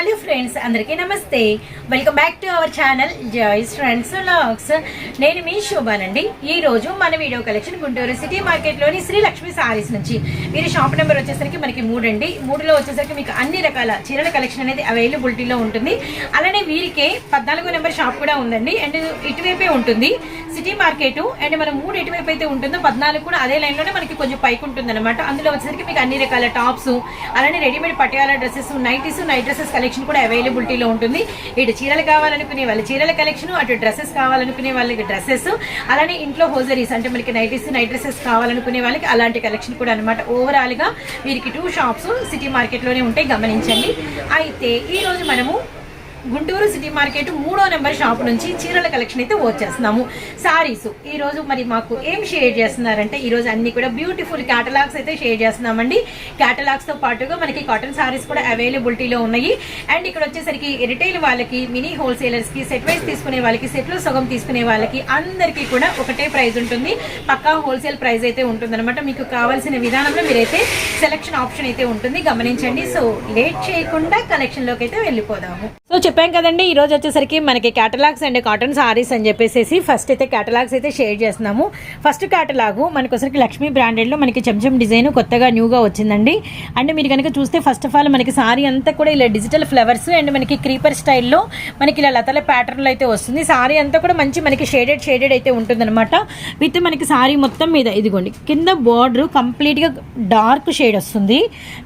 Hello friends అందరికీ నమస్తే. Welcome back to our channel Joy's friends logs నేను మీ శోభానండి. ఈ రోజు మన వీడియో కలెక్షన్ గుంటూరు సిటీ మార్కెట్లోని శ్రీ లక్ష్మి సారీస్ నుంచి. వీరి షాప్ నెంబర్ వచ్చేసరికి మనకి మూడండి మూడులో వచ్చేసరికి మీకు అన్ని రకాల చీరల కలెక్షన్ అనేది అవైలబిలిటీలో ఉంటుంది. అలానే వీరికే పద్నాలుగో నెంబర్ షాప్ కూడా ఉందండి. అండ్ ఇటువైపే ఉంటుంది. సిటీ మార్కెట్ అండ్ మనం మూడు ఎటువైపు అయితే ఉంటుందో పద్నాలుగు కూడా అదే లైన్లోనే మనకి కొంచెం పైకి ఉంటుంది అనమాట అందులో వచ్చేసరికి మీకు అన్ని రకాల టాప్స్ అలానే readymade Patiala dresses nighties night dresses collection కూడా అవైలబిలిటీలో ఉంటుంది. ఇటు చీరలు కావాలనుకునే వాళ్ళ చీరల కలెక్షన్ అటు డ్రెస్సెస్ కావాలనుకునే వాళ్ళకి డ్రెస్సెస్ అలానే ఇంట్లో హోజరీస్ అంటే మనకి నైటీస్ నైట్ డ్రెస్సెస్ కావాలనుకునే వాళ్ళకి అలాంటి కలెక్షన్ కూడా అనమాట ఓవరాల్గా వీరికి టూ షాప్స్ సిటీ మార్కెట్లోనే ఉంటాయి గమనించండి. అయితే ఈరోజు మనము గుంటూరు సిటీ మార్కెట్ మూడో నెంబర్ షాప్ నుంచి చీరల కలెక్షన్ అయితే వచ్చేస్తున్నాము. సారీస్ ఈ రోజు మరి మాకు ఏం షేర్ చేస్తున్నారంటే ఈ రోజు అన్ని కూడా బ్యూటిఫుల్ క్యాటలాగ్స్ అయితే షేర్ చేస్తున్నామండి. క్యాటలాగ్స్తో పాటుగా మనకి కాటన్ సారీస్ కూడా అవైలబిలిటీలో ఉన్నాయి. అండ్ ఇక్కడ వచ్చేసరికి రిటైల్ వాళ్ళకి మినీ హోల్సేలర్స్కి సెట్ వైస్ తీసుకునే వాళ్ళకి సెట్లు సగం తీసుకునే వాళ్ళకి అందరికీ కూడా ఒకటే ప్రైస్ ఉంటుంది. పక్కా హోల్సేల్ ప్రైస్ అయితే ఉంటుందన్నమాట. మీకు కావాల్సిన విధానంలో మీరైతే సెలక్షన్ ఆప్షన్ అయితే ఉంటుంది. గమనించండి. సో లేట్ చేయకుండా కలెక్షన్లోకి అయితే వెళ్ళిపోదాము. సో చెప్పాం కదండి ఈ రోజు వచ్చేసరికి మనకి క్యాటలాగ్స్ అండ్ కాటన్ సారీస్ అని చెప్పేసి ఫస్ట్ అయితే క్యాటలాగ్స్ అయితే షేర్ చేస్తున్నాము. ఫస్ట్ క్యాటలాగు మనకు వచ్చరికి లక్ష్మీ బ్రాండెడ్లో మనకి చెంచం డిజైన్ కొత్తగా న్యూగా వచ్చిందండి. అండ్ మీరు కనుక చూస్తే ఫస్ట్ ఆఫ్ ఆల్ మనకి సారీ అంతా కూడా ఇలా డిజిటల్ ఫ్లవర్స్ అండ్ మనకి క్రీపర్ స్టైల్లో మనకి ఇలా లతల ప్యాటర్న్లో అయితే వస్తుంది. సారీ అంతా కూడా మంచి మనకి షేడెడ్ షేడెడ్ అయితే ఉంటుందన్నమాట. విత్ మనకి సారీ మొత్తం మీద ఇదిగోండి కింద బార్డర్ కంప్లీట్గా డార్క్ షేడ్ వస్తుంది.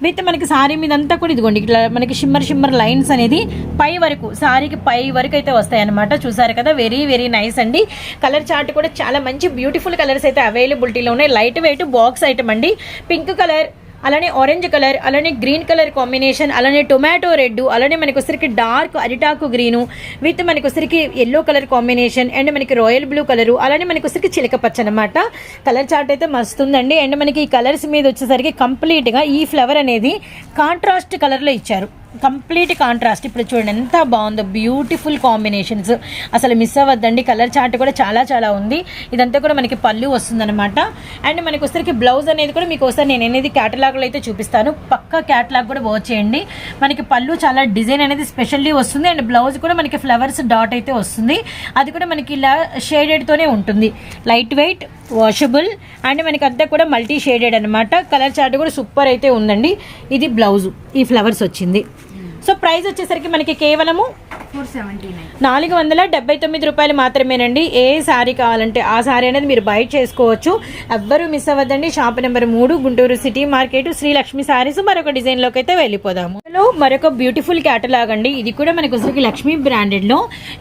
విత్ మనకి సారీ మీద అంతా కూడా ఇదిగోండి ఇట్లా మనకి షిమ్మర్ షిమ్మర్ లైన్స్ అనేది పై వరకు సారీకి పై వరకు అయితే వస్తాయన్నమాట. చూసారు కదా వెరీ వెరీ నైస్ అండి. కలర్ చార్ట్ కూడా చాలా మంచి బ్యూటిఫుల్ కలర్స్ అయితే అవైలబిలిటీలో ఉన్నాయి. లైట్ వెయిట్ బాక్స్ ఐటమ్ అండి. పింక్ కలర్ అలానే ఆరెంజ్ కలర్ అలానే గ్రీన్ కలర్ కాంబినేషన్ అలానే టొమాటో రెడ్ అలానే మనకు వచ్చరికి డార్క్ అరిటాకు గ్రీను విత్ మనకు వచ్చరికి ఎల్లో కలర్ కాంబినేషన్ అండ్ మనకి రాయల్ బ్లూ కలరు అలానే మనకు వచ్చరికి చిలక పచ్చ అనమాట కలర్ చార్ట్ అయితే మస్తుందండి అండ్ మనకి ఈ కలర్స్ మీద వచ్చేసరికి కంప్లీట్గా ఈ ఫ్లవర్ అనేది కాంట్రాస్ట్ కలర్లో ఇచ్చారు. Complete contrast. ఇప్పుడు చూడండి ఎంత బాగుందో బ్యూటిఫుల్ కాంబినేషన్స్. అసలు మిస్ అవ్వద్దండి. కలర్ చార్ట్ కూడా చాలా చాలా ఉంది. ఇదంతా కూడా మనకి పళ్ళు వస్తుందనమాట అండ్ మనకి వచ్చరికి బ్లౌజ్ అనేది కూడా మీకు ఒకసారి నేను అనేది క్యాటలాగ్లో అయితే చూపిస్తాను. పక్క క్యాటలాగ్ కూడా వాచ్ చేయండి. మనకి పళ్ళు చాలా డిజైన్ అనేది స్పెషల్లీ వస్తుంది. అండ్ బ్లౌజ్ కూడా మనకి ఫ్లవర్స్ డాట్ అయితే వస్తుంది. అది కూడా మనకి ఇలా షేడెడ్తోనే ఉంటుంది. లైట్ వెయిట్ వాషబుల్ అండ్ మనకి అంతా కూడా మల్టీ షేడెడ్ అనమాట కలర్ చార్ట్ కూడా సూపర్ అయితే ఉందండి. ఇది బ్లౌజ్. ఈ ఫ్లవర్స్ వచ్చింది. సో ప్రైస్ వచ్చేసరికి మనకి కేవలము నాలుగు వందల డెబ్బై తొమ్మిది రూపాయలు మాత్రమేనండి. ఏ శారీ కావాలంటే ఆ శారీ అనేది మీరు బై చేసుకోవచ్చు. ఎవ్వరూ మిస్ అవ్వద్దండి. షాప్ నెంబర్ మూడు Guntur city market Srilakshmi sarees మరొక డిజైన్లోకి అయితే వెళ్ళిపోదాము. మరొక బ్యూటిఫుల్ క్యాటలాగ్ అండి. ఇది కూడా మనకి వచ్చేసరికి లక్ష్మీ బ్రాండెడ్లో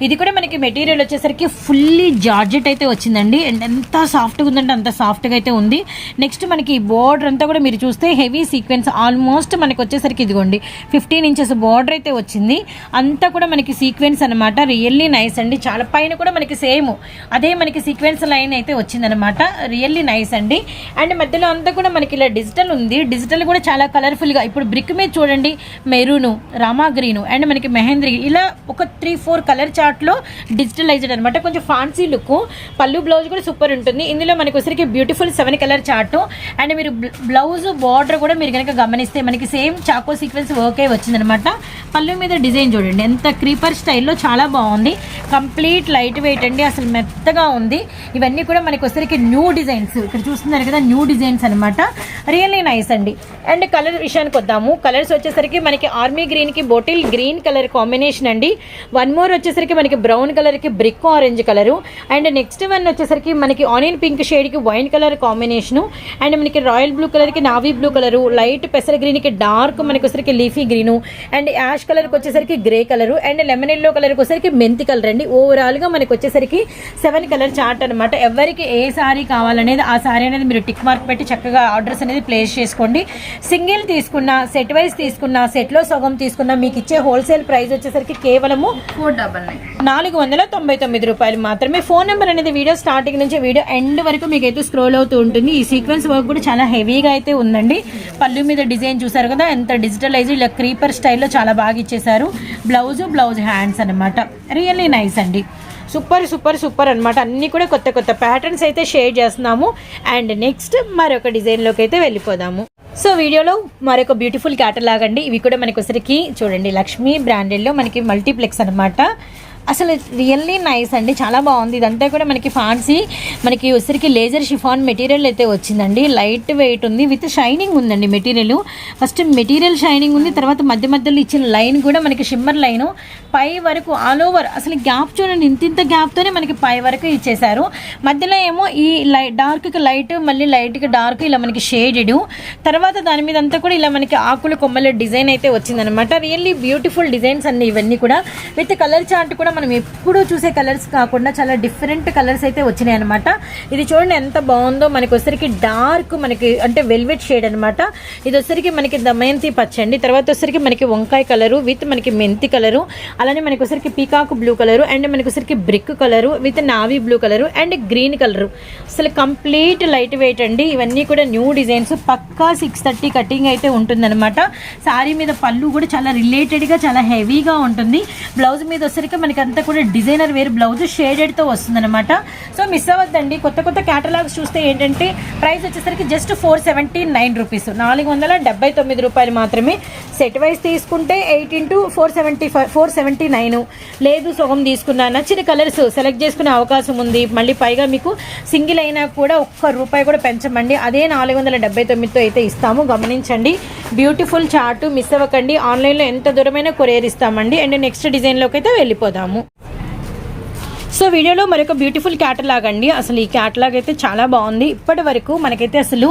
ఇది కూడా మనకి మెటీరియల్ వచ్చేసరికి ఫుల్లీ జార్జెట్ అయితే వచ్చిందండి. అండ్ ఎంత సాఫ్ట్గా ఉందంటే అంత సాఫ్ట్గా అయితే ఉంది. నెక్స్ట్ మనకి బోర్డర్ అంతా కూడా మీరు చూస్తే హెవీ సీక్వెన్స్ ఆల్మోస్ట్ మనకి వచ్చేసరికి ఇదిగోండి. ఫిఫ్టీన్ ఇంచెస్ బార్డర్ అయితే వచ్చింది. అంతా కూడా మనకి సీక్వెన్స్ అనమాట రియల్లీ నైస్ అండి. చాలా పైన కూడా మనకి సేమ్ అదే మనకి సీక్వెన్స్ లైన్ అయితే వచ్చిందనమాట రియల్లీ నైస్ అండి. అండ్ మధ్యలో అంతా కూడా మనకి ఇలా డిజిటల్ ఉంది. డిజిటల్ కూడా చాలా కలర్ఫుల్గా ఇప్పుడు బ్రిక్ మీద చూడండి. మెరూను రామా గ్రీను అండ్ మనకి మెహంద్రి ఇలా ఒక త్రీ ఫోర్ కలర్ చార్ట్లో డిజిటలైజ్డ్ అనమాట కొంచెం ఫాన్సీ లుక్ పళ్ళు బ్లౌజ్ కూడా సూపర్ ఉంటుంది. ఇందులో మనకి వచ్చరికి beautiful seven colour chart and మీరు బ్లౌజ్ బార్డర్ కూడా మీరు కనుక గమనిస్తే మనకి సేమ్ చాకో సీక్వెన్స్ వర్కే వచ్చిందనమాట పళ్ళు మీద డిజైన్ చూడండి. ఎంత క్రీపర్ స్టైల్లో చాలా బాగుంది. కంప్లీట్ లైట్ వెయిట్ అండి. అసలు మెత్తగా ఉంది. ఇవన్నీ కూడా మనకి వచ్చరికి న్యూ డిజైన్స్. ఇక్కడ చూస్తున్నారు కదా న్యూ డిజైన్స్ అనమాట రియల్లీ నైస్ అండి. అండ్ కలర్ విషయానికి వద్దాము. కలర్స్ వచ్చేసరికి మనకి ఆర్మీ గ్రీన్కి బొటిల్ గ్రీన్ కలర్ కాంబినేషన్ అండి. వన్ మోర్ వచ్చేసరికి మనకి బ్రౌన్ కలర్కి brick orange colour and next one వచ్చేసరికి మనకి ఆనియన్ పింక్ షేడ్కి వైన్ కలర్ కాంబినేషను అండ్ మనకి రాయల్ బ్లూ కలర్కి నావీ బ్లూ కలరు లైట్ పెసర గ్రీన్కి డార్క్ మనకి వచ్చరికి లీఫీ గ్రీను అండ్ యాష్ కలర్కి వచ్చేసరికి grey colour and lemon yellow కలర్కి వచ్చేసరికి మెంతి కలర్ అండి. ఓవరాల్గా మనకి వచ్చేసరికి సెవెన్ కలర్ చార్ట్ అనమాట ఎవరికి ఏ సారీ కావాలనేది ఆ సారీ అనేది మీరు టిక్ మార్క్ పెట్టి చక్కగా ఆర్డర్స్ అనేది ప్లేస్ చేసుకోండి. సింగిల్ తీసుకున్నా సెట్ వైజ్ తీసుకున్నా సెట్లో సగం తీసుకున్నా మీకు ఇచ్చే హోల్సేల్ ప్రైస్ వచ్చేసరికి కేవలము ఫోర్ డబల్ నైన్. నాలుగు వందల తొంభై తొమ్మిది రూపాయలు మాత్రమే. ఫోన్ నెంబర్ అనేది వీడియో స్టార్టింగ్ నుంచి వీడియో ఎండ్ వరకు మీకు అయితే స్క్రోల్ అవుతూ ఉంటుంది. ఈ సీక్వెన్స్ వర్క్ కూడా చాలా హెవీగా అయితే ఉందండి. పళ్ళు మీద డిజైన్ చూసారు కదా? ఎంత డిజిటలైజ్ ఇలా క్రీపర్ స్టైల్లో చాలా చాలా బాగా ఇచ్చేసారు బ్లౌజు బ్లౌజ్ హ్యాండ్స్ అనమాట రియల్లీ నైస్ అండి. సూపర్ సూపర్ సూపర్ అనమాట అన్నీ కూడా కొత్త కొత్త ప్యాటర్న్స్ అయితే షేర్ చేస్తున్నాము. అండ్ నెక్స్ట్ మరొక డిజైన్లోకి అయితే వెళ్ళిపోదాము. సో వీడియోలో మరొక బ్యూటిఫుల్ క్యాటలాగ్ అండి ఇవి కూడా మనకి ఒకసారికి చూడండి లక్ష్మీ బ్రాండెడ్లో మనకి మల్టీప్లెక్స్ అనమాట అసలు రియల్లీ నైస్ అండి చాలా బాగుంది. ఇదంతా కూడా మనకి ఫాన్సీ మనకి ఉసిరికి లేజర్ షిఫాన్ మెటీరియల్ అయితే వచ్చిందండి. లైట్ వెయిట్ ఉంది విత్ షైనింగ్ ఉందండి మెటీరియల్ ఫస్ట్ మెటీరియల్ షైనింగ్ ఉంది తర్వాత మధ్య మధ్యలో ఇచ్చిన లైన్ కూడా మనకి షిమ్మర్ లైన్ పై వరకు ఆల్ ఓవర్ అసలు గ్యాప్ చూడండి ఇంత ఇంత గ్యాప్తోనే మనకి పై వరకు ఇచ్చేసారు మధ్యలో ఏమో ఈ లై డార్క్కి లైట్ మళ్ళీ లైట్కి డార్క్ ఇలా మనకి షేడెడ్ తర్వాత దాని మీద అంతా కూడా ఇలా మనకి ఆకుల కొమ్మల డిజైన్ అయితే వచ్చిందనమాట రియల్లీ బ్యూటిఫుల్ డిజైన్స్ అన్ని ఇవన్నీ కూడా. విత్ కలర్ చార్ట్ కూడా మనం ఎప్పుడూ చూసే కలర్స్ కాకుండా చాలా డిఫరెంట్ కలర్స్ అయితే వచ్చినాయి అనమాట ఇది చూడండి ఎంత బాగుందో. మనకి వచ్చరికి డార్క్ మనకి అంటే వెల్వెట్ షేడ్ అనమాట ఇది వచ్చరికి మనకి దమయంతి పచ్చ అండి. తర్వాత వచ్చరికి మనకి వంకాయ కలరు విత్ మనకి మెంతి కలరు. అలానే మనకి వచ్చరికి పీకాక్ బ్లూ కలరు అండ్ మనకి వచ్చరికి brick colour with navy blue colour and green colour. అసలు కంప్లీట్ లైట్ వెయిట్ అండి. ఇవన్నీ కూడా న్యూ డిజైన్స్. పక్కా సిక్స్ థర్టీ కటింగ్ అయితే ఉంటుందన్నమాట. శారీ మీద పళ్ళు కూడా చాలా రిలేటెడ్గా చాలా హెవీగా ఉంటుంది. బ్లౌజ్ మీద వచ్చరికి మనకి ఇదంతా కూడా డిజైనర్ వేర్ బ్లౌజ్ షేడెడ్తో వస్తుందన్నమాట. సో మిస్ అవ్వద్దండి. కొత్త కొత్త క్యాటలాగ్స్ చూస్తే ఏంటంటే ప్రైస్ వచ్చేసరికి just four seventy nine rupees. నాలుగు వందల డెబ్బై తొమ్మిది రూపాయలు మాత్రమే. సెట్ వైజ్ తీసుకుంటే eight into four seventy five four seventy nine. లేదు సగం తీసుకున్నా. నచ్చిన కలర్స్ సెలెక్ట్ చేసుకునే అవకాశం ఉంది. మళ్ళీ పైగా మీకు సింగిల్ అయినా కూడా ఒక్క రూపాయి కూడా పెంచమండి. అదే నాలుగు వందల డెబ్బై తొమ్మిదితో అయితే ఇస్తాము. గమనించండి. బ్యూటిఫుల్ చార్ట్ మిస్ అవ్వకండి. ఆన్లైన్లో ఎంత దూరమైనా కొరియర్ ఇస్తామండి. అండ్ నెక్స్ట్ డిజైన్లోకి అయితే వెళ్ళిపోదాము. సో వీడియోలో మరొక బ్యూటిఫుల్ క్యాటలాగ్ అండి అసలు ఈ క్యాటలాగ్ అయితే చాలా బాగుంది. ఇప్పటి వరకు మనకైతే అసలు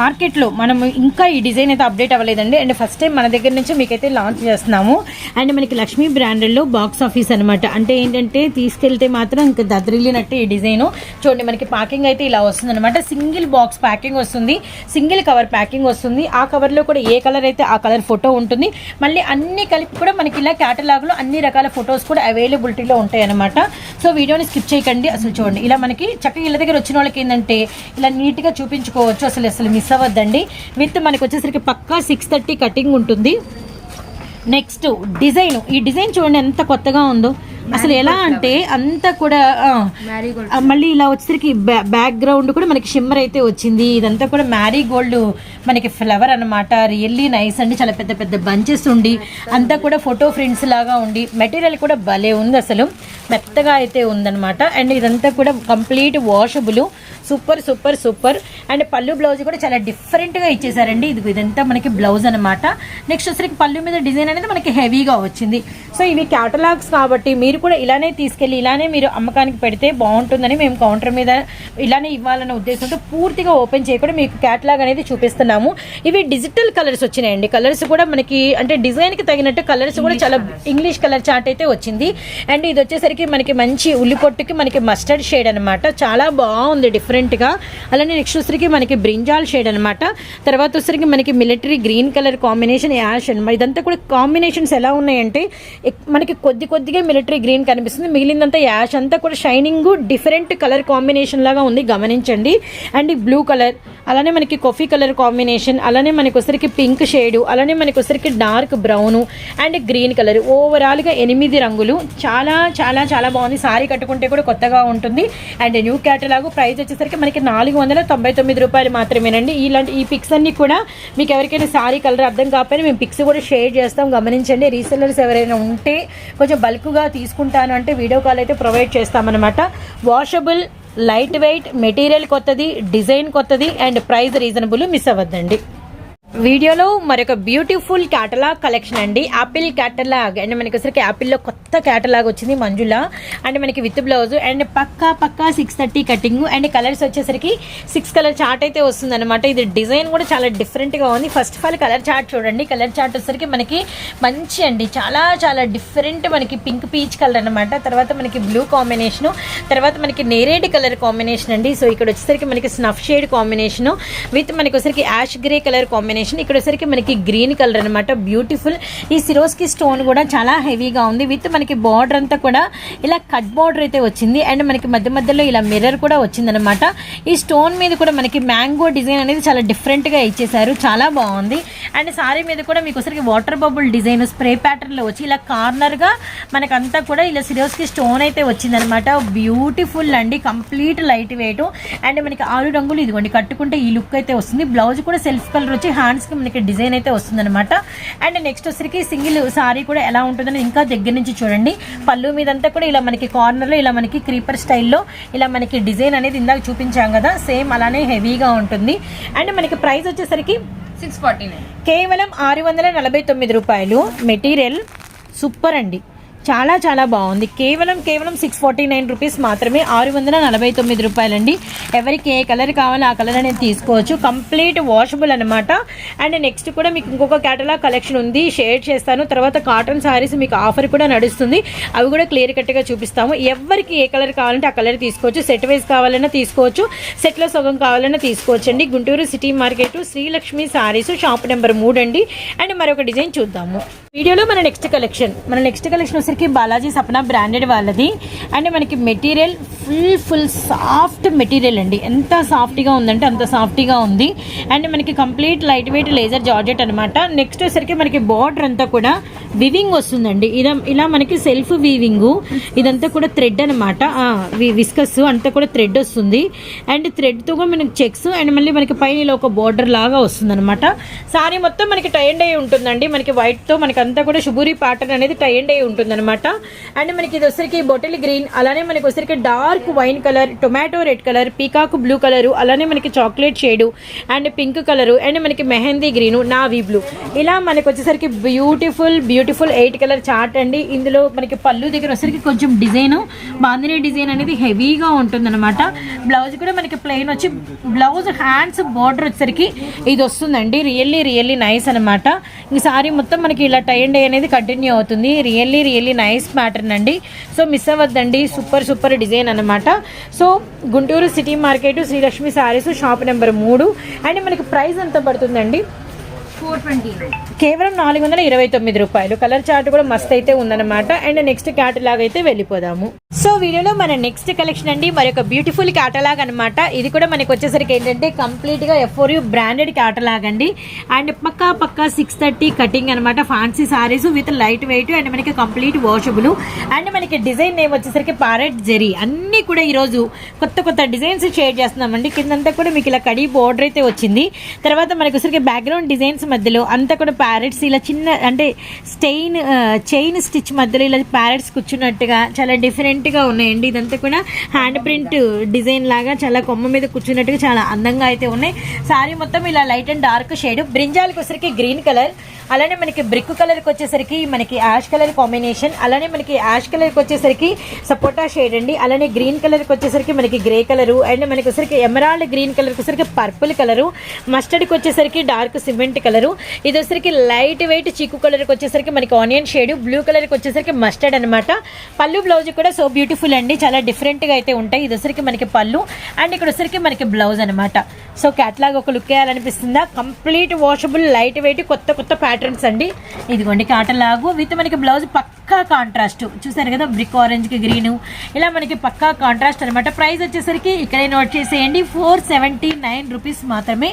మార్కెట్లో మనం ఇంకా ఈ డిజైన్ అయితే అప్డేట్ అవ్వలేదండి. అండ్ ఫస్ట్ టైం మన దగ్గర నుంచి మీకైతే లాంచ్ చేస్తున్నాము. అండ్ మనకి లక్ష్మీ బ్రాండెడ్లో బాక్స్ ఆఫీస్ అనమాట అంటే ఏంటంటే తీసుకెళ్తే మాత్రం ఇంకా దద్రిల్లినట్టు ఈ డిజైన్. చూడండి మనకి ప్యాకింగ్ అయితే ఇలా వస్తుంది అనమాట సింగిల్ బాక్స్ ప్యాకింగ్ వస్తుంది. సింగిల్ కవర్ ప్యాకింగ్ వస్తుంది. ఆ కవర్లో కూడా ఏ కలర్ అయితే ఆ కలర్ ఫోటో ఉంటుంది. మళ్ళీ అన్ని కలిపి కూడా మనకి ఇలా క్యాటలాగ్లో అన్ని రకాల ఫొటోస్ కూడా అవైలబిలిటీలో ఉంటాయి అనమాట సో వీడియోని స్కిప్ చేయకండి. అసలు చూడండి ఇలా మనకి చక్కగా ఇళ్ళ దగ్గర వచ్చిన వాళ్ళకి ఏంటంటే ఇలా నీట్గా చూపించుకోవచ్చు. అసలు అసలు మిస్ అవ్వద్దండి. విత్ మనకి వచ్చేసరికి పక్కా సిక్స్ థర్టీ కటింగ్ ఉంటుంది. Next design. ఈ డిజైన్ చూడండి ఎంత కొత్తగా ఉందో. అసలు ఎలా అంటే అంతా కూడా మళ్ళీ ఇలా వచ్చేసరికి బ్యాక్ గ్రౌండ్ కూడా మనకి షిమ్మర్ అయితే వచ్చింది. ఇదంతా కూడా మ్యారీ గోల్డ్ మనకి ఫ్లవర్ అన్నమాట. రియల్లీ నైస్ అండి. చాలా పెద్ద పెద్ద బంచెస్ ఉండి అంతా కూడా ఫోటో ఫ్రెండ్స్ లాగా ఉండి మెటీరియల్ కూడా భలే ఉంది అసలు. మెత్తగా అయితే ఉందన్నమాట. అండ్ ఇదంతా కూడా complete washable super super super and పళ్ళు బ్లౌజ్ కూడా చాలా డిఫరెంట్గా ఇచ్చేసారండి. ఇది ఇదంతా మనకి బ్లౌజ్ అనమాట నెక్స్ట్ వచ్చరికి పళ్ళు మీద డిజైన్ అనేది మనకి హెవీగా వచ్చింది. సో ఇవి క్యాటలాగ్స్ కాబట్టి మీరు కూడా ఇలానే తీసుకెళ్ళి ఇలానే మీరు అమ్మకానికి పెడితే బాగుంటుందని మేము కౌంటర్ మీద ఇలానే ఇవ్వాలన్న ఉద్దేశంతో పూర్తిగా ఓపెన్ చేయకుండా మీకు క్యాటలాగ్ అనేది చూపిస్తున్నాము. ఇవి డిజిటల్ కలర్స్ వచ్చినాయండి. కలర్స్ కూడా మనకి అంటే డిజైన్కి తగినట్టు కలర్స్ కూడా చాలా ఇంగ్లీష్ కలర్ చార్ట్ అయితే వచ్చింది. అండ్ ఇది వచ్చేసరికి మనకి మంచి ఉల్లిపొట్టుకి మనకి మస్టర్డ్ షేడ్ అనమాట చాలా బాగుంది డిఫరెంట్గా. అలానే నెక్స్ట్ వచ్చరికి మనకి బ్రింజాల్ షేడ్ అనమాట తర్వాత వచ్చరికి మనకి military green colour combination ash అనమాట ఇదంతా కూడా కాంబినేషన్స్ ఎలా ఉన్నాయంటే మనకి కొద్ది కొద్దిగా మిలిటరీ గ్రీన్ కనిపిస్తుంది. మిగిలిందంతా యాష్. అంతా కూడా షైనింగ్ డిఫరెంట్ కలర్ కాంబినేషన్ లాగా ఉంది. గమనించండి. అండ్ బ్లూ కలర్ అలానే మనకి కాఫీ కలర్ కాంబినేషన్ అలానే మనకి పింక్ షేడు అలానే మనకి dark brown and green colour. ఓవరాల్గా ఎనిమిది రంగులు. చాలా చాలా చాలా బాగుంది. సారీ కట్టుకుంటే కూడా కొత్తగా ఉంటుంది. అండ్ న్యూ క్యాటలాగ్ ప్రైస్ వచ్చేసరికి మనకి నాలుగు వందల తొంభై తొమ్మిది రూపాయలు మాత్రమేనండి. ఇలాంటి ఈ పిక్స్ అన్ని కూడా మీకు ఎవరికైనా సారీ కలర్ అర్థం కాకపోయినా మేము పిక్స్ కూడా షేర్ చేస్తాం. గమనించండి. రీసెల్లర్స్ ఎవరైనా ఉంటే కొంచెం బల్క్గా తీసుకుంటాను అంటే వీడియో కాల్ అయితే ప్రొవైడ్ చేస్తామన్నమాట. వాషబుల్ లైట్ వెయిట్ మెటీరియల్ కొత్తది డిజైన్ కొత్తది అండ్ ప్రైస్ రీజనబుల్ మిస్ అవ్వద్దండి. వీడియోలో మరొక బ్యూటిఫుల్ క్యాటలాగ్ కలెక్షన్ అండి. Apple catalogue. అండ్ మనకి వచ్చరికి యాపిల్లో కొత్త క్యాటలాగ్ వచ్చింది మంజుల. అండ్ మనకి విత్ బ్లౌజ్. అండ్ పక్కా పక్కా six thirty cutting and colours వచ్చేసరికి సిక్స్ కలర్ చార్ట్ అయితే వస్తుంది అనమాట ఇది డిజైన్ కూడా చాలా డిఫరెంట్గా ఉంది. First of all colour chart చూడండి. కలర్ చార్ట్ వచ్చేసరికి మనకి మంచి అండి. చాలా చాలా డిఫరెంట్ మనకి పింక్ పీచ్ కలర్ అనమాట తర్వాత మనకి బ్లూ కాంబినేషను తర్వాత మనకి నేరేడ్ కలర్ కాంబినేషన్ అండి. సో ఇక్కడ వచ్చేసరికి మనకి స్నఫ్ షేడ్ కాంబినేషన్ విత్ మనకి వచ్చేసరికి యాష్ గ్రే కలర్ కాంబినేషన్ ఇక్కడ వచ్చేసరికి మనకి గ్రీన్ కలర్ అనమాట బ్యూటిఫుల్ ఈ సిరోస్కి స్టోన్ కూడా చాలా హెవీగా ఉంది. విత్ మనకి బార్డర్ అంతా కూడా ఇలా కట్ బార్డర్ అయితే వచ్చింది. అండ్ మనకి మధ్య మధ్యలో ఇలా మిర్రర్ కూడా వచ్చిందనమాట ఈ స్టోన్ మీద కూడా మనకి మ్యాంగో డిజైన్ అనేది చాలా డిఫరెంట్గా ఇచ్చేసారు చాలా బాగుంది. అండ్ సారీ మీద కూడా మీకు ఒకసారి వాటర్ బబుల్ డిజైన్ స్ప్రే ప్యాటర్న్లో వచ్చి ఇలా కార్నర్గా మనకంతా కూడా ఇలా సిరోస్కి స్టోన్ అయితే వచ్చిందనమాట బ్యూటిఫుల్ అండి. కంప్లీట్ లైట్ వెయిట్ అండ్ మనకి ఆరు రంగులు ఇదిగోండి. కట్టుకుంటే ఈ లుక్ అయితే వస్తుంది. బ్లౌజ్ కూడా సెల్ఫ్ కలర్ వచ్చి హ్యాండ్ హ్యాండ్స్కి మనకి డిజైన్ అయితే వస్తుందన్నమాట. అండ్ నెక్స్ట్ వచ్చరికి సింగిల్ సారీ కూడా ఎలా ఉంటుందని ఇంకా దగ్గర నుంచి చూడండి. పళ్ళు మీదంతా కూడా ఇలా మనకి కార్నర్లో ఇలా మనకి క్రీపర్ స్టైల్లో ఇలా మనకి డిజైన్ అనేది ఇందాక చూపించాం కదా సేమ్ అలానే హెవీగా ఉంటుంది. అండ్ మనకి ప్రైస్ వచ్చేసరికి సిక్స్ కేవలం ఆరు వందల నలభై తొమ్మిది రూపాయలు. మెటీరియల్ సూపర్ అండి. చాలా చాలా బాగుంది. కేవలం కేవలం సిక్స్ ఫార్టీ నైన్ రూపీస్ మాత్రమే ఆరు వందల నలభై తొమ్మిది రూపాయలండి. ఎవరికి ఏ కలర్ కావాలో ఆ కలర్ అనేది తీసుకోవచ్చు. కంప్లీట్ వాషబుల్ అనమాట అండ్ నెక్స్ట్ కూడా మీకు ఇంకొక కేటలాగ్ కలెక్షన్ ఉంది. షేర్ చేస్తాను. తర్వాత కాటన్ శారీస్ మీకు ఆఫర్ కూడా నడుస్తుంది. అవి కూడా క్లియర్ కట్గా చూపిస్తాము. ఎవరికి ఏ కలర్ కావాలంటే ఆ కలర్ తీసుకోవచ్చు. సెట్ వైజ్ కావాలన్నా తీసుకోవచ్చు. సెట్లో సగం కావాలన్నా తీసుకోవచ్చు అండి. Guntur city market Srilakshmi Sarees shop number మూడు అండి. అండ్ మరొక డిజైన్ చూద్దాము. వీడియోలో మన నెక్స్ట్ కలెక్షన్ మన నెక్స్ట్ కలెక్షన్ వచ్చరికి బాలాజీ సపన బ్రాండెడ్ వాళ్ళది. అండ్ మనకి material full full soft material అండి. ఎంత సాఫ్ట్గా ఉందంటే అంత సాఫ్ట్గా ఉంది. అండ్ మనకి complete light weight laser georgette అనమాట నెక్స్ట్ వచ్చరికి మనకి బార్డర్ అంతా కూడా వివింగ్ వస్తుందండి. ఇలా ఇలా మనకి సెల్ఫ్ వీవింగ్ ఇదంతా కూడా థ్రెడ్ అనమాట విస్కస్ అంతా కూడా థ్రెడ్ వస్తుంది. అండ్ థ్రెడ్తో కూడా మనకి చెక్స్ అండ్ మళ్ళీ మనకి పైన ఇలా ఒక బార్డర్ లాగా వస్తుంది అనమాట సారీ మొత్తం మనకి టై అండ్ అయ్యి ఉంటుందండి. మనకి వైట్తో మనకి అంతా కూడా షుబూరి ప్యాటర్న్ అనేది టై అండ్ అయ్యి ఉంటుంది అనమాట అండ్ మనకి ఇది వచ్చరికి బొటిల్ గ్రీన్ అలానే మనకి వచ్చరికి dark wine colour tomato red colour peacock blue colour అలానే మనకి chocolate shade and pink colour and మనకి మెహందీ గ్రీన్ నావీ బ్లూ ఇలా మనకి వచ్చేసరికి beautiful beautiful beautiful eight colour chart అండి. ఇందులో మనకి పళ్ళు దగ్గర వచ్చరికి కొంచెం డిజైన్ బాందినీ డిజైన్ అనేది హెవీగా ఉంటుందన్నమాట. బ్లౌజ్ కూడా మనకి ప్లెయిన్ వచ్చి బ్లౌజ్ హ్యాండ్స్ బార్డర్ వచ్చేసరికి ఇది వస్తుందండి. రియల్లీ రియల్లీ నైస్ అనమాట ఈ సారీ మొత్తం మనకి ఇలా టై అండ్ అనేది కంటిన్యూ అవుతుంది. రియల్లీ రియల్లీ నైస్ ప్యాటర్న్ అండి. సో మిస్ అవ్వద్దండి. సూపర్ సూపర్ డిజైన్ అనమాట so Guntur city market Srilakshmi Sarees shop number మూడు. అండ్ మనకి ప్రైస్ ఎంత పడుతుందండి? కేవలం నాలుగు వందల ఇరవై తొమ్మిది రూపాయలు. కలర్ చార్ట్ కూడా మస్త్ అయితే ఉందన్నమాట. అండ్ నెక్స్ట్ క్యాటలాగ్ అయితే వెళ్ళిపోదాము. సో వీడియోలో మన నెక్స్ట్ కలెక్షన్ అండి మరొక బ్యూటిఫుల్ క్యాటలాగ్ అనమాట ఇది కూడా మనకి వచ్చేసరికి ఏంటంటే కంప్లీట్గా గా యూ బ్రాండెడ్ క్యాటలాగ్ అండి. అండ్ పక్కా పక్కా సిక్స్ థర్టీ కటింగ్ అనమాట fancy sarees with light weight and మనకి కంప్లీట్ వాషబుల్ అండ్ మనకి డిజైన్ నేమ్ వచ్చేసరికి పారెట్ జెరీ అన్నీ కూడా ఈరోజు కొత్త కొత్త డిజైన్స్ షేర్ చేస్తున్నామండి. కిందంతా కూడా మీకు ఇలా కడి బోర్డర్ అయితే వచ్చింది. తర్వాత మనకి వచ్చరికి బ్యాక్గ్రౌండ్ డిజైన్స్ మధ్యలో అంతా కూడా ప్యారెట్స్ ఇలా చిన్న అంటే స్టెయిన్ చైన్ స్టిచ్ మధ్యలో ఇలా ప్యారెట్స్ కూర్చున్నట్టుగా చాలా డిఫరెంట్ డిఫరెంట్గా ఉన్నాయండి. ఇదంతా కూడా హ్యాండ్ ప్రింట్ డిజైన్ లాగా చాలా కొమ్మ మీద కూర్చున్నట్టుగా చాలా అందంగా అయితే ఉన్నాయి. సారీ మొత్తం ఇలా లైట్ అండ్ డార్క్ షేడ్. బ్రింజాలకు వచ్చేసరికి గ్రీన్ కలర్ అలానే మనకి బ్రిక్ కలర్కి వచ్చేసరికి మనకి యాష్ కలర్ కాంబినేషన్ అలానే మనకి యాష్ కలర్కి వచ్చేసరికి సపోటా షేడ్ అండి. అలానే గ్రీన్ కలర్కి వచ్చేసరికి మనకి గ్రే కలరు అండ్ మనకి వచ్చేసరికి ఎమరాల్డ్ గ్రీన్ కలర్కి వచ్చేసరికి పర్పుల్ కలరు మస్టర్డ్కి వచ్చేసరికి డార్క్ సిమెంట్ కలరు ఇది వచ్చేసరికి లైట్ వెయిట్ చీకు కలర్కి వచ్చేసరికి మనకి ఆనియన్ షేడ్ బ్లూ కలర్కి వచ్చేసరికి మస్టర్డ్ అనమాట పళ్ళు బ్లౌజ్ కూడా సో బ్యూటిఫుల్ అండి. చాలా డిఫరెంట్గా అయితే ఉంటాయి. ఇది వచ్చేసరికి మనకి పళ్ళు. అండ్ ఇక్కడ వచ్చేసరికి మనకి బ్లౌజ్ అనమాట సో క్యాట్లాగ్ ఒక లుక్ వేయాలనిపిస్తుందా? కంప్లీట్ వాషబుల్ లైట్ వెయిట్ కొత్త కొత్త ప్యాటర్న్స్ అండి. ఇదిగోండి కాటలాగు విత్ మనకి బ్లౌజ్ పక్కా కాంట్రాస్ట్ చూసారు కదా బ్రిక్ ఆరెంజ్కి గ్రీన్ ఇలా మనకి పక్కా కాంట్రాస్ట్ అనమాట ప్రైస్ వచ్చేసరికి ఇక్కడే నోట్ చేసేయండి. ఫోర్ సెవెంటీ నైన్ రూపీస్ మాత్రమే.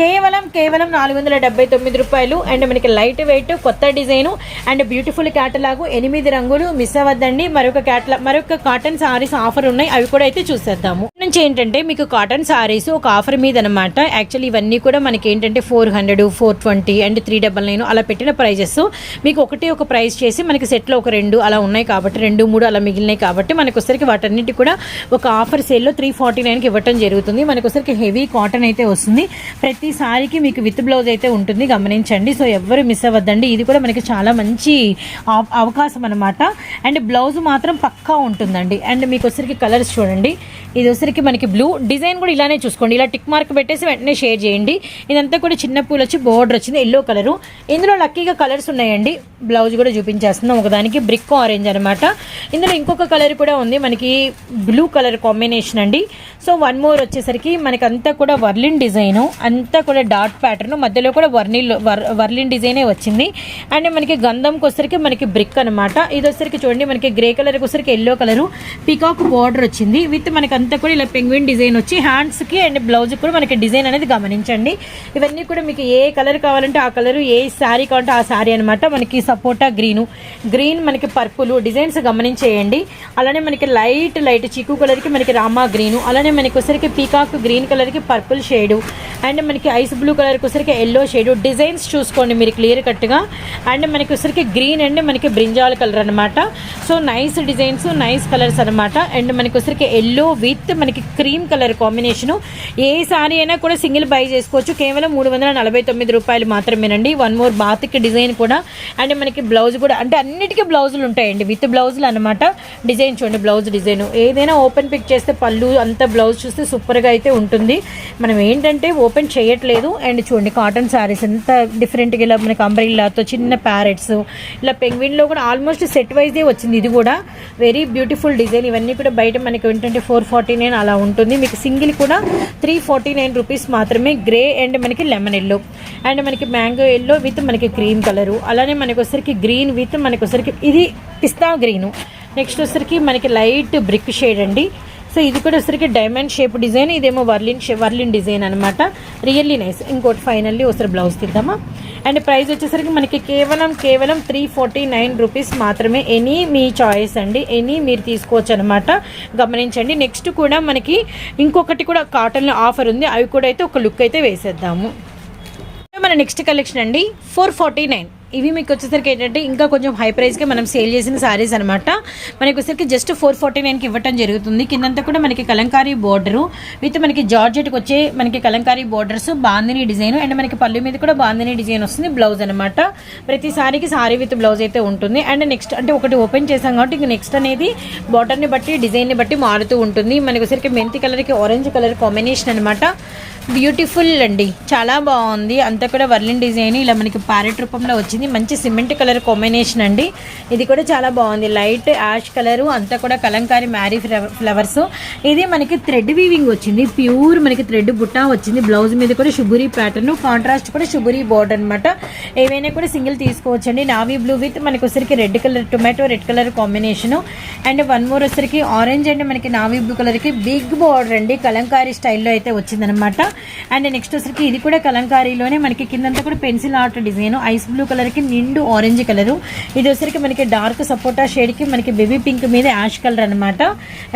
కేవలం కేవలం నాలుగు వందల డెబ్బై తొమ్మిది రూపాయలు. అండ్ మనకి లైట్ వెయిట్ కొత్త డిజైన్ అండ్ బ్యూటిఫుల్ క్యాటలాగు ఎనిమిది రంగులు. మిస్ అవ్వద్దండి. మరొక క్యాటలా మరొక కాటన్ సారీస్ ఆఫర్ ఉన్నాయి. అవి కూడా అయితే చూసేద్దాము. నుంచి ఏంటంటే మీకు కాటన్ సారీస్ ఒక ఆఫర్ మీద అనమాట యాక్చువల్లీ ఇవన్నీ కూడా మనకి ఏంటంటే four hundred four twenty and three double nine అలా పెట్టిన ప్రైజెస్ మీకు ఒకటి ఒక ప్రైస్ చేసి మనకి సెట్లో ఒక రెండు అలా ఉన్నాయి కాబట్టి రెండు మూడు అలా మిగిలినాయి కాబట్టి మనకు వచ్చరికి వాటన్నిటి కూడా ఒక ఆఫర్ సేల్లో త్రీ ఫార్టీ నైన్కి ఇవ్వటం జరుగుతుంది. మనకు వచ్చరికి హెవీ కాటన్ అయితే వస్తుంది. ప్రతి సారీకి మీకు విత్ బ్లౌజ్ అయితే ఉంటుంది. గమనించండి. సో ఎవ్వరు మిస్ అవ్వద్దండి. ఇది కూడా మనకి చాలా మంచి అవకాశం అనమాట అండ్ బ్లౌజ్ మాత్రం పక్కా ఉంటుందండి. అండ్ మీకు వచ్చరికి కలర్స్ చూడండి. ఇది వచ్చరికి మనకి బ్లూ డిజైన్ కూడా ఇలానే చూసుకోండి. ఇలా టిక్ మార్క్ పెట్టేసి వెంటనే షేర్ చేయండి. ఇదంతా కూడా చిన్న పూలు వచ్చి బోర్డర్ వచ్చింది. ఎల్లో కలరు ఇందులో లక్కీగా కలర్స్ ఉన్నాయండి. బ్లౌజ్ కూడా చూపించేస్తున్నాం. ఒకదానికి బ్రిక్ ఆరెంజ్ అనమాట ఇందులో ఇంకొక కలర్ కూడా ఉంది. మనకి బ్లూ కలర్ కాంబినేషన్ అండి. సో వన్ మోర్ వచ్చేసరికి మనకి అంతా కూడా వర్లిన్ డిజైను అంతా కూడా డాట్ ప్యాటర్న్ మధ్యలో కూడా వర్నిల్ వర్- వర్లిన్ డిజైనే వచ్చింది. అండ్ మనకి గంధంకి వచ్చరికి మనకి బ్రిక్ అనమాట ఇది వచ్చరికి చూడండి మనకి గ్రే కలర్కి వచ్చరికి ఎల్లో కలరు పికాక్ బార్డర్ వచ్చింది. విత్ మనకి అంతా కూడా ఇలా పెంగ్విన్ డిజైన్ వచ్చి హ్యాండ్స్కి అండ్ బ్లౌజ్ కూడా మనకి డిజైన్ అనేది గమనించండి. ఇవన్నీ కూడా మీకు ఏ కలర్ కావాలంటే ఆ కలర్ ఏ శారీ కావాలంటే ఆ శారీ అనమాట మనకి సపోటా గ్రీను. గ్రీన్ మనకి పర్పుల్ డిజైన్స్ గమనించేయండి. అలానే మనకి లైట్ లైట్ చిక్కు కలర్కి మనకి రామా గ్రీను. అలానే మనకి వచ్చరికి పీకాక్ గ్రీన్ కలర్కి పర్పుల్ షేడు అండ్ మనకి ఐస్ బ్లూ కలర్కి వచ్చరికి ఎల్లో షేడ్ డిజైన్స్ చూసుకోండి మీరు క్లియర్ కట్గా. అండ్ మనకి వచ్చరికి గ్రీన్ అండ్ మనకి బ్రింజాల్ కలర్ అనమాట so nice designs nice colours and and మనకి వచ్చరికి ఎల్లో విత్ మనకి క్రీమ్ కలర్ కాంబినేషను. ఏ సారీ అయినా కూడా సింగిల్ బై చేసుకోవచ్చు. కేవలం మూడు వందల నలభై తొమ్మిది రూపాయలు మాత్రమేనండి. వన్ మోర్ బాతిక్ డిజైన్ కూడా. అండ్ మనకి బ్లౌజ్ కూడా. అంటే అన్నిటికీ బ్లౌజులు ఉంటాయండి. విత్ బ్లౌజులు అనమాట డిజైన్ చూడండి బ్లౌజ్ డిజైన్. ఏదైనా ఓపెన్ పిక్ చేస్తే పళ్ళు అంత బ్లౌజ్ చూస్తే సూపర్గా అయితే ఉంటుంది. మనం ఏంటంటే ఓపెన్ ఓపెన్ చేయట్లేదు. అండ్ చూడండి కాటన్ శారీస్ ఎంత డిఫరెంట్గా ఇలా మనకి అంబ్రిల్లాతో చిన్న ప్యారెట్స్ ఇలా పెంగ్విన్లో కూడా ఆల్మోస్ట్ సెట్ వైజే వచ్చింది. ఇది కూడా వెరీ బ్యూటిఫుల్ డిజైన్ ఇవన్నీ కూడా బయట మనకి ఏంటంటే ఫోర్ ఫార్టీ నైన్ అలా ఉంటుంది. మీకు సింగిల్ కూడా త్రీ ఫార్టీ నైన్ రూపీస్ మాత్రమే గ్రే అండ్ మనకి లెమన్ ఎల్లో అండ్ మనకి మ్యాంగో ఎల్లో విత్ మనకి క్రీమ్ కలరు అలానే మనకి వచ్చరికి గ్రీన్ విత్ మనకి వచ్చరికి ఇది పిస్తా గ్రీను నెక్స్ట్ వచ్చరికి మనకి లైట్ బ్రిక్ షేడ్ అండి. సో ఇది కూడా ఒకసారికి డైమండ్ షేప్ డిజైన్ ఇదేమో వర్లిన్ షే వర్లిన్ డిజైన్ అనమాట రియల్లీ నైస్ ఇంకోటి ఫైనల్లీ ఒకసారి బ్లౌజ్ తీద్దామా? అండ్ ప్రైస్ వచ్చేసరికి మనకి కేవలం కేవలం త్రీ ఫార్టీ నైన్ రూపీస్ మాత్రమే. ఎనీ మీ చాయిస్ అండి. ఎనీ మీరు తీసుకోవచ్చు అనమాట గమనించండి. నెక్స్ట్ కూడా మనకి ఇంకొకటి కూడా కాటన్లో ఆఫర్ ఉంది. అవి కూడా అయితే ఒక లుక్ అయితే వేసేద్దాము. మన నెక్స్ట్ కలెక్షన్ అండి. ఫోర్ ఫార్టీ నైన్ ఇవి మీకు వచ్చేసరికి ఏంటంటే ఇంకా కొంచెం హై ప్రైస్కి మనం సేల్ చేసిన శారీస్ అనమాట మనకి వచ్చేసరికి జస్ట్ ఫోర్ ఫార్టీ నైన్కి ఇవ్వటం జరుగుతుంది. కిందంతా కూడా మనకి కలంకారీ బోర్డరు విత్ మనకి జార్జెట్కి వచ్చే మనకి kalamkari borders bandhani design and మనకి పళ్ళు మీద కూడా బాందిని డిజైన్ వస్తుంది బ్లౌజ్ అనమాట ప్రతి సారీకి సారీ విత్ బ్లౌజ్ అయితే ఉంటుంది. అండ్ నెక్స్ట్ అంటే ఒకటి ఓపెన్ చేసాం కాబట్టి ఇంక నెక్స్ట్ అనేది బోర్డర్ని బట్టి డిజైన్ని బట్టి మారుతూ ఉంటుంది. మనకి వచ్చేసరికి మెంతి కలర్కి ఆరెంజ్ కలర్ కాంబినేషన్ అనమాట బ్యూటిఫుల్ అండి. చాలా బాగుంది. అంతా కూడా వర్లిన్ డిజైన్ ఇలా మనకి ప్యారెట్ రూపంలో వచ్చింది. మంచి సిమెంట్ కలర్ కాంబినేషన్ అండి. ఇది కూడా చాలా బాగుంది. లైట్ యాష్ కలరు అంతా కూడా కలంకారీ మ్యారీ ఫ్లవర్స్. ఇది మనకి థ్రెడ్ వీవింగ్ వచ్చింది. ప్యూర్ మనకి థ్రెడ్ బుట్ట వచ్చింది. బ్లౌజ్ మీద కూడా షుబురీ ప్యాటర్న్ కాంట్రాస్ట్ కూడా షుబురీ బోర్డర్ అనమాట ఏవైనా కూడా సింగిల్ తీసుకోవచ్చండి. నావీ బ్లూ విత్ మనకి వచ్చరికి red colour tomato red colour combination. And one more వచ్చరికి ఆరెంజ్ అండ్ మనకి నావీ బ్లూ కలర్కి బిగ్ బోర్డర్ అండి. కలంకారీ స్టైల్లో అయితే వచ్చిందనమాట అండ్ నెక్స్ట్ వచ్చరికి ఇది కూడా కలంకారీలోనే మనకి కిందంతా కూడా pencil art design. Ice blue కలర్కి నిండు ఆరెంజ్ కలరు ఇది వచ్చరికి మనకి డార్క్ సపోటా షేడ్కి మనకి బేబీ పింక్ మీద యాష్ కలర్ అనమాట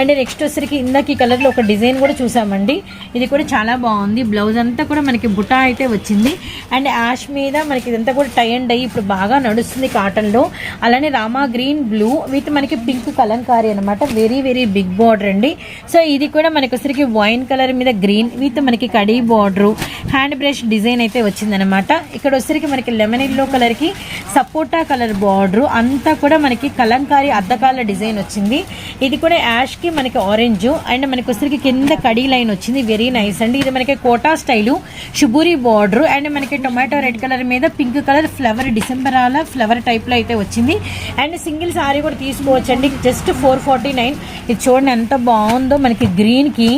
అండ్ నెక్స్ట్ వచ్చరికి ఇందాక ఈ కలర్లో ఒక డిజైన్ కూడా చూసామండి. ఇది కూడా చాలా బాగుంది. బ్లౌజ్ అంతా కూడా మనకి బుటా అయితే వచ్చింది. అండ్ యాష్ మీద మనకి ఇదంతా కూడా టై అండ్ డై ఇప్పుడు బాగా నడుస్తుంది కాటన్లో అలానే రామా గ్రీన్ బ్లూ విత్ మనకి పింక్ కలంకారీ అనమాట వెరీ వెరీ బిగ్ బార్డర్ అండి. సో ఇది కూడా మనకి వచ్చరికి వైన్ కలర్ మీద గ్రీన్ విత్ మనకి కడీ బార్డర్ హ్యాండ్ బ్రష్ డిజైన్ అయితే వచ్చిందనమాట ఇక్కడ వచ్చరికి మనకి లెమన్ ఎల్లో కలర్కి సపోటా కలర్ బార్డర్ అంతా కూడా మనకి కలంకారీ అద్దకాల డిజైన్ వచ్చింది. ఇది కూడా యాష్కి మనకి ఆరెంజ్ అండ్ మనకి వచ్చరికి కింద కడీ లైన్ వచ్చింది. వెరీ నైస్ అండి ఇది మనకి కోటా స్టైలు షుబూరి బార్డర్ అండ్ మనకి టొమాటో రెడ్ కలర్ మీద పింక్ కలర్ ఫ్లవర్ డిసెంబర్ అలా ఫ్లవర్ టైప్లో అయితే వచ్చింది. అండ్ సింగిల్ సారీ కూడా తీసుకోవచ్చండి. జస్ట్ ఫోర్ ఫార్టీ నైన్ ఇది చూడండి ఎంత బాగుందో మనకి గ్రీన్కి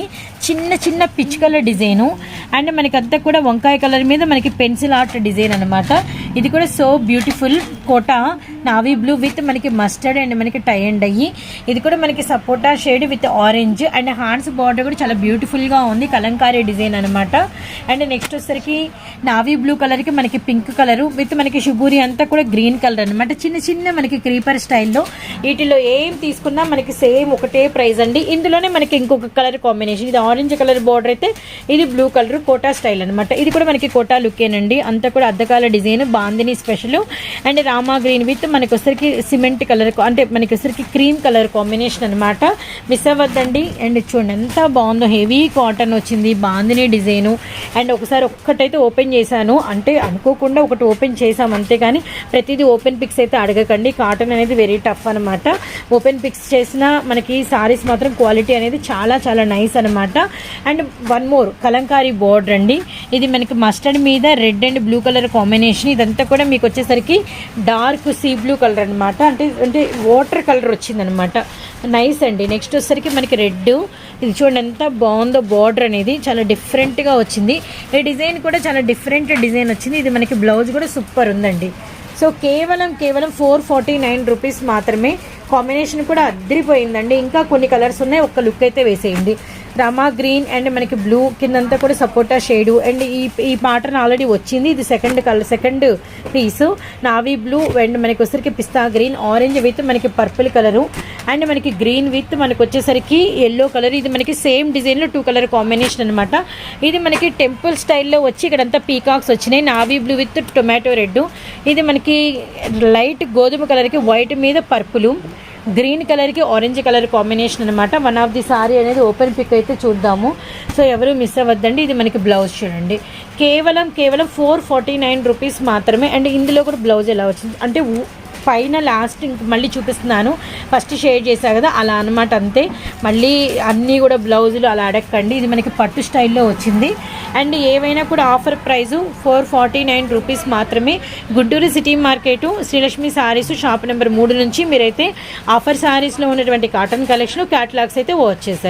చిన్న చిన్న పిచ్చుకల డిజైను. అండ్ మనకి అంతా కూడా వంకాయ కలర్ మీద మనకి పెన్సిల్ ఆర్ట్ డిజైన్ అనమాట ఇది కూడా so beautiful Kota. Navy blue with మనకి మస్టర్డ్ అండ్ మనకి టై అండ్ అయ్యి ఇది కూడా మనకి సపోటా shade with orange and hands border కూడా చాలా బ్యూటిఫుల్గా ఉంది. కలంకారీ డిజైన్ అనమాట అండ్ నెక్స్ట్ వచ్చేసరికి నావీ బ్లూ కలర్కి మనకి పింక్ కలరు విత్ మనకి షుగూరి అంతా కూడా గ్రీన్ కలర్ అనమాట చిన్న చిన్న మనకి క్రీపర్ స్టైల్లో వీటిలో ఏం తీసుకున్నా మనకి సేమ్ ఒకటే ప్రైస్ అండి. ఇందులోనే మనకి ఇంకొక కలర్ కాంబినేషన్. ఇది ఆరెంజ్ కలర్ బార్డర్ అయితే ఇది బ్లూ కలర్ కోటా స్టైల్ అనమాట ఇది కూడా మనకి కోటా లుక్కేనండి అంతా కూడా అద్దకాల design bandhani special and Rama green with మనకి వచ్చరికి సిమెంట్ కలర్ అంటే మనకి వచ్చరికి క్రీమ్ కలర్ కాంబినేషన్ అనమాట మిస్ అవ్వద్దండి. అండ్ చూడండి ఎంత బాగుందో హెవీ కాటన్ వచ్చింది బాందిని డిజైను అండ్ ఒకసారి ఒక్కటైతే ఓపెన్ చేశాను. అంటే అనుకోకుండా ఒకటి ఓపెన్ చేసాం అంతేగాని ప్రతిదీ ఓపెన్ పిక్స్ అయితే అడగకండి. కాటన్ అనేది వెరీ టఫ్ అనమాట ఓపెన్ పిక్స్ చేసిన మనకి సారీస్ మాత్రం క్వాలిటీ అనేది చాలా చాలా నైస్ అనమాట and one more kalamkari border అండి ఇది మనకి మస్టర్డ్ మీద red and blue colour combination ఇదంతా కూడా మీకు వచ్చేసరికి డార్క్ సీ బ్లూ కలర్ అనమాట అంటే అంటే వాటర్ కలర్ వచ్చిందనమాట నైస్ అండి. నెక్స్ట్ వచ్చేసరికి మనకి రెడ్ ఇది చూడండి ఎంత బాగుందో బార్డర్ అనేది. చాలా డిఫరెంట్గా వచ్చింది. ఈ డిజైన్ కూడా చాలా డిఫరెంట్ డిజైన్ వచ్చింది. ఇది మనకి బ్లౌజ్ కూడా సూపర్ ఉందండి. సో కేవలం కేవలం ఫోర్ ఫార్టీ నైన్ రూపీస్ మాత్రమే కాంబినేషన్ కూడా అద్దరిపోయిందండి. ఇంకా కొన్ని కలర్స్ ఉన్నాయి. ఒక్క లుక్ అయితే వేసేయండి. రమా గ్రీన్ అండ్ మనకి బ్లూ కిందంతా కూడా సపోటా షేడు. అండ్ ఈ ఈ పాటర్న్ ఆల్రెడీ వచ్చింది. ఇది second colour second piece navy blue and మనకి వచ్చేసరికి పిస్తా గ్రీన్. ఆరెంజ్ విత్ మనకి పర్పుల్ కలరు అండ్ మనకి గ్రీన్ విత్ మనకి వచ్చేసరికి ఎల్లో కలర్ ఇది మనకి సేమ్ డిజైన్లో టూ కలర్ కాంబినేషన్ అనమాట ఇది మనకి టెంపుల్ స్టైల్లో వచ్చి ఇక్కడంతా పీకాక్స్ వచ్చినాయి. Navy blue with tomato red ఇది మనకి లైట్ గోధుమ కలర్కి వైట్ మీద పర్పులు గ్రీన్ కలర్కి ఆరెంజ్ కలర్ కాంబినేషన్ అనమాట వన్ ఆఫ్ ది సారీ అనేది ఓపెన్ పిక్ అయితే చూద్దాము. సో ఎవరు మిస్ అవ్వద్దండి. ఇది మనకి బ్లౌజ్ చూడండి. కేవలం కేవలం ఫోర్ ఫార్టీ నైన్ రూపీస్ మాత్రమే. అండ్ ఇందులో కూడా బ్లౌజ్ ఎలా వచ్చింది? అంటే పైన లాస్ట్ ఇంక మళ్ళీ చూపిస్తున్నాను. ఫస్ట్ షేర్ చేశా కదా అలా అనమాట అంతే. మళ్ళీ అన్నీ కూడా బ్లౌజులు అలా అడగండి ఇది మనకి పట్టు స్టైల్లో వచ్చింది. అండ్ ఏవైనా కూడా offer price four forty nine rupees మాత్రమే. Guntur city market Srilakshmi Sarees shop number మూడు నుంచి మీరైతే ఆఫర్ శారీస్లో ఉన్నటువంటి కాటన్ కలెక్షన్ క్యాటలాగ్స్ అయితే వచ్చేసారు